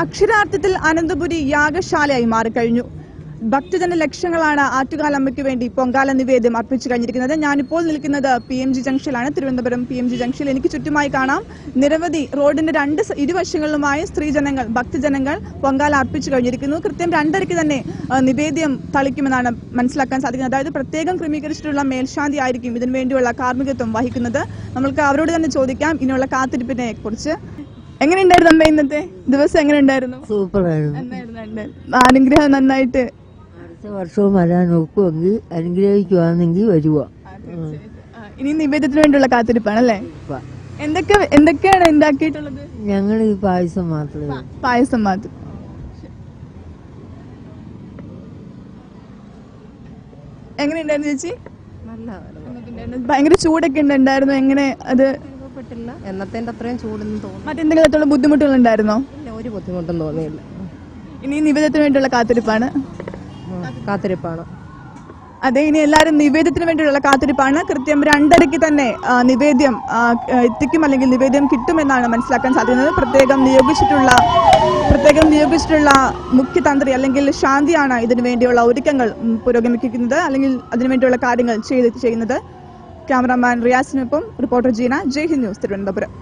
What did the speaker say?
അക്ഷരാർത്ഥത്തിൽ അനന്തപുരി യാഗശാലയായി മാറിക്കഴിഞ്ഞു. ഭക്തജന ലക്ഷങ്ങളാണ് ആറ്റുകാലമ്മയ്ക്ക് വേണ്ടി പൊങ്കാല നിവേദ്യം അർപ്പിച്ചു കഴിഞ്ഞിരിക്കുന്നത്. ഞാനിപ്പോൾ നിൽക്കുന്നത് പി എം ജി ജംഗ്ഷനിലാണ്. തിരുവനന്തപുരം പി എം ജി ജംഗ്ഷനിൽ എനിക്ക് ചുറ്റുമായി കാണാം നിരവധി റോഡിന്റെ രണ്ട് ഇരുവശങ്ങളിലുമായി സ്ത്രീജനങ്ങൾ ഭക്തജനങ്ങൾ പൊങ്കാല അർപ്പിച്ചു കഴിഞ്ഞിരിക്കുന്നു. കൃത്യം രണ്ടരയ്ക്ക് തന്നെ നിവേദ്യം തളിക്കുമെന്നാണ് മനസ്സിലാക്കാൻ സാധിക്കുന്നത്. അതായത് പ്രത്യേകം ക്രമീകരിച്ചിട്ടുള്ള മേൽശാന്തി ആയിരിക്കും ഇതിനു വേണ്ടിയുള്ള കാർമ്മികത്വം വഹിക്കുന്നത്. നമ്മൾക്ക് അവരോട് തന്നെ ചോദിക്കാം. ഇനിയുള്ള കാത്തിരിപ്പിനെ കുറിച്ച്. എങ്ങനെയുണ്ടായിരുന്നു അമ്മ ഇന്നത്തെ ദിവസം എങ്ങനെ എങ്ങനെയുണ്ടായിരുന്നു? സൂപ്പറായിരുന്നു. നന്നായിരുന്നു. അനുഗ്രഹം നന്നായിട്ട്. അടുത്ത വർഷവും വരാൻ നോക്കുമെങ്കിൽ അനുഗ്രഹിക്കുവാണെങ്കിൽ വരുവ. ഇനി നിവേദ്യത്തിന് വേണ്ടിയുള്ള കാത്തിരിപ്പാണ് അല്ലേ? എന്തൊക്കെ എന്തൊക്കെയാണ് ഉണ്ടാക്കിയിട്ടുള്ളത്? ഞങ്ങൾ ഈ പായസം മാത്രമേ പായസം മാത്രം. എങ്ങനെ എങ്ങനെയുണ്ടായിരുന്നു ചേച്ചി. ഭയങ്കര ചൂടൊക്കെ ഉണ്ടായിരുന്നു. എങ്ങനെ അത് അനുഭവപ്പെട്ടില്ല എന്നത്തേന്റെ അത്രയും ചൂടെന്ന് തോന്നുന്നു. മറ്റെന്തെങ്കിലും തരത്തിലുള്ള ബുദ്ധിമുട്ടുകൾ ഉണ്ടായിരുന്നോ ഇല്ല ഒരു ബുദ്ധിമുട്ടും തോന്നിയില്ല. ഇനി നിവേദത്തിന് വേണ്ടിയുള്ള കാത്തിരിപ്പാണ്? ഉം, കാത്തിരിപ്പാണ്. അതെ ഇനി എല്ലാവരും നിവേദ്യത്തിന് വേണ്ടിയുള്ള കാത്തിരിപ്പാണ്. കൃത്യം രണ്ടരയ്ക്ക് തന്നെ ആ, നിവേദ്യം ആ, എത്തിക്കും അല്ലെങ്കിൽ നിവേദ്യം കിട്ടുമെന്നാണ് മനസ്സിലാക്കാൻ സാധിക്കുന്നത്. പ്രത്യേകം നിയോഗിച്ചിട്ടുള്ള പ്രത്യേകം നിയോഗിച്ചിട്ടുള്ള മുഖ്യതന്ത്രി അല്ലെങ്കിൽ ശാന്തിയാണ് ഇതിനു വേണ്ടിയുള്ള ഒരുക്കങ്ങൾ ഉം, പുരോഗമിക്കുന്നത് അല്ലെങ്കിൽ അതിനുവേണ്ടിയുള്ള കാര്യങ്ങൾ ചെയ്ത് ചെയ്യുന്നത്. ക്യാമറാമാൻ റിയാസിനൊപ്പം റിപ്പോർട്ടർ ജീന. ജയ് ഹിന്ദ് ന്യൂസ് തിരുവനന്തപുരം.